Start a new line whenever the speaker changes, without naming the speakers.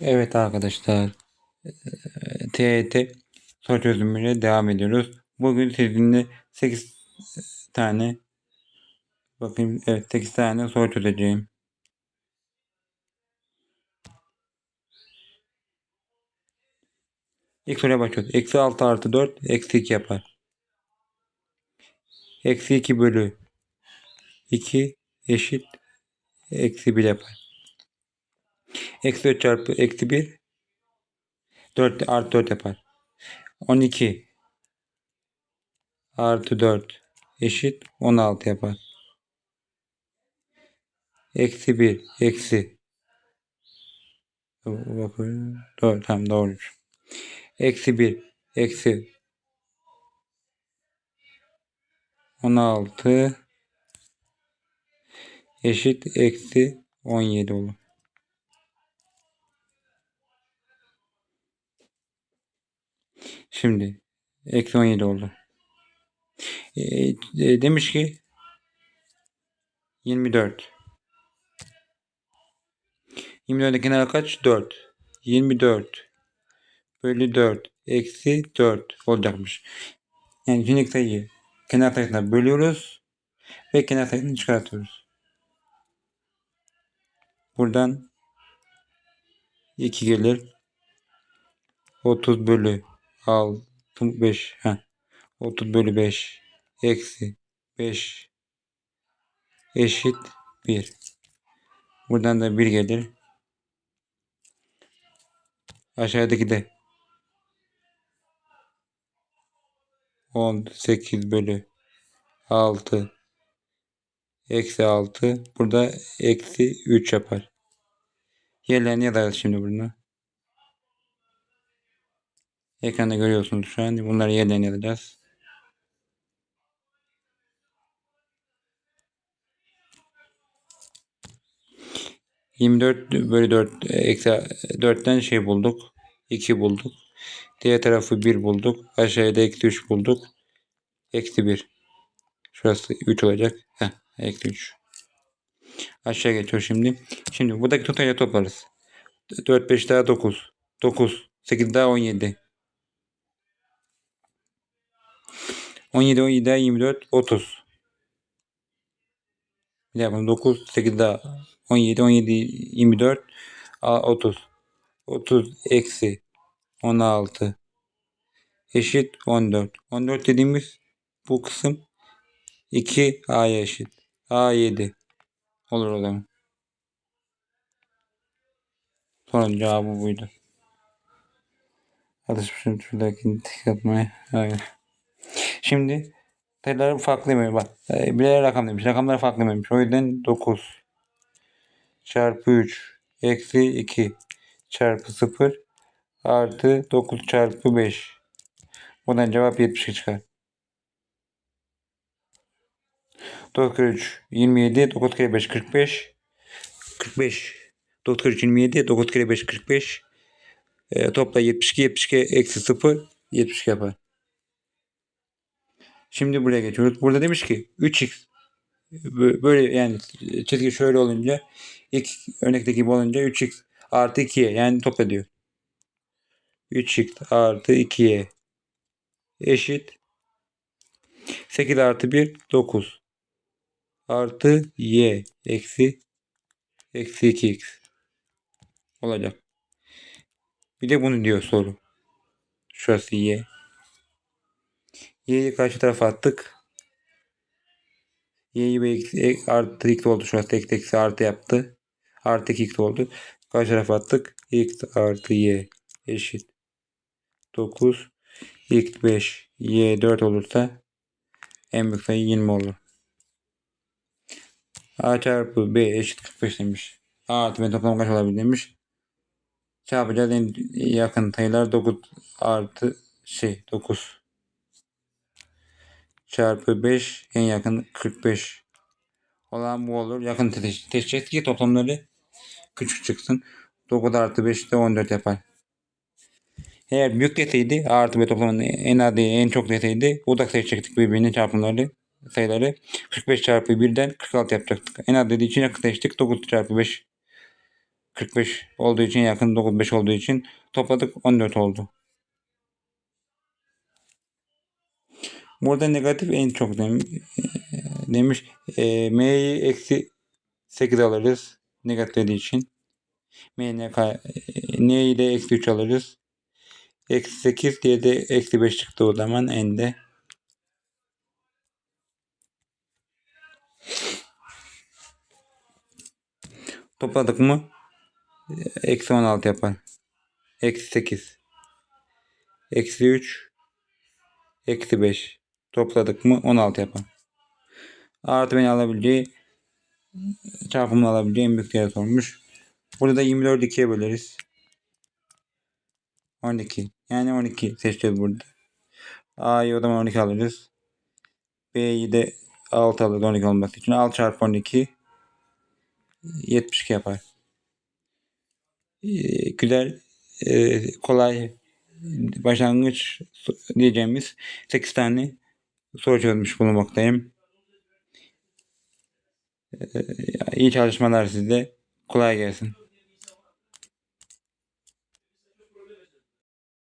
Evet arkadaşlar, TET soru çözümüyle devam ediyoruz. Bugün sizinle 8 tane bakayım evet 8 tane soru çözeceğim. İlk soruya başlıyoruz. Eksi 6 artı 4 eksi 2 yapar. Eksi 2 bölü 2 eşit eksi 1 yapar. Eksi 4 çarpı eksi 1 4 artı 4 yapar. 12 artı 4 eşit 16 yapar. Eksi 1 eksi Bakın. Doğru tamam doğrudur. Eksi 1 eksi 16 eşit eksi 17 olur. Şimdi eksi 17 oldu. E, e, demiş ki 24. 24'e kenar kaç? 4. 24 bölü 4 eksi 4 olacakmış. Yani cümlelik sayıyı kenar sayısına bölüyoruz ve kenar sayısını çıkartıyoruz. Buradan 2 gelir. 30 bölü 6 5 ha 30 bölü 5 eksi 5 eşit 1. Buradan da 1 gelir. Aşağıdaki de 18 bölü 6 eksi 6 burada eksi 3 yapar. Yerlerini yazarız şimdi bunu. Ekranda görüyorsunuz şu an. Bunları yerlerini yazacağız. Yirmi dört bölü dört eksi dörtten şey bulduk. 2 bulduk. Diğer tarafı 1 bulduk. Aşağıda eksi 3 bulduk. Eksi 1. Şurası 3 olacak. Heh, eksi 3. Aşağı geçiyor şimdi. Şimdi buradaki totayla toplarız. 4 5 daha 9. 9. 8 daha 17. 17 17 daha 24 30. Bir daha bunu 9 8 daha 17 17 24 30. 30 eksi 16 eşit 14. 14 dediğimiz bu kısım 2 A'ya eşit. A 7 olur o zaman. Sorunun cevabı buydu. Alışmışım şuradaki tek atmaya. Hayır. Şimdi sayıları farklı mı? Bak. E, rakam demiş. Rakamlar farklı demiş. O yüzden 9 çarpı 3 eksi 2 çarpı 0 artı 9 çarpı 5. Buradan cevap 72 çıkar. 9 kere 3 27 9 kere 5 45 45 9 kere 3 27 9 kere 5 45 e, topla 72 72 eksi 0 72 yapar. Şimdi buraya geçiyoruz. Burada demiş ki 3x böyle yani çizgi şöyle olunca ilk örnekteki gibi olunca 3x artı 2'ye yani topla diyor. 3x artı 2'ye eşit 8 artı 1 9 artı y eksi eksi 2x olacak. Bir de bunu diyor soru. Şurası y. Y'yi karşı tarafa attık. Y'yi ve x, e, artı x oldu. Şurası eksi eksi artı yaptı. Artı 2x oldu. Karşı tarafa attık. x artı y eşit 9 x 5 y 4 olursa en büyük sayı 20 olur. A çarpı B eşit 45 demiş. A artı B toplam kaç olabilir demiş. Çarpacağız en yakın sayılar 9 artı şey 9 çarpı 5 en yakın 45 olan bu olur. Yakın teşkil ki toplamları küçük çıksın. 9 artı 5 de 14 yapar. Eğer büyük deseydi artı B toplamının en az en çok deseydi da seçecektik birbirinin çarpımları sayıları. 45 çarpı 1'den 46 yapacaktık. En az dediği için yakın seçtik. 9 çarpı 5 45 olduğu için yakın 95 olduğu için topladık 14 oldu. Burada negatif en çok dem- demiş. E, M'yi eksi 8 alırız. Negatif dediği için. M'ye ka- e, N'yi de eksi 3 alırız. Eksi 8 diye de eksi 5 çıktı o zaman n'de. Topladık mı? E, Eksi 16 yapar. Eksi 8. Eksi 3. Eksi 5. Topladık mı 16 yapar. Artı beni alabileceği çarpımını alabileceği en büyük değer sormuş. Burada da 24 ikiye böleriz. 12. Yani 12 seçeceğiz burada. A'yı o zaman 12 alırız. B'yi de 6 alırız 12 olması için. 6 çarpı 12 72 yapar. Ee, güzel, e, kolay başlangıç diyeceğimiz 8 tane soru çözmüş bulunmaktayım. Ee, iyi çalışmalar size. Kolay gelsin.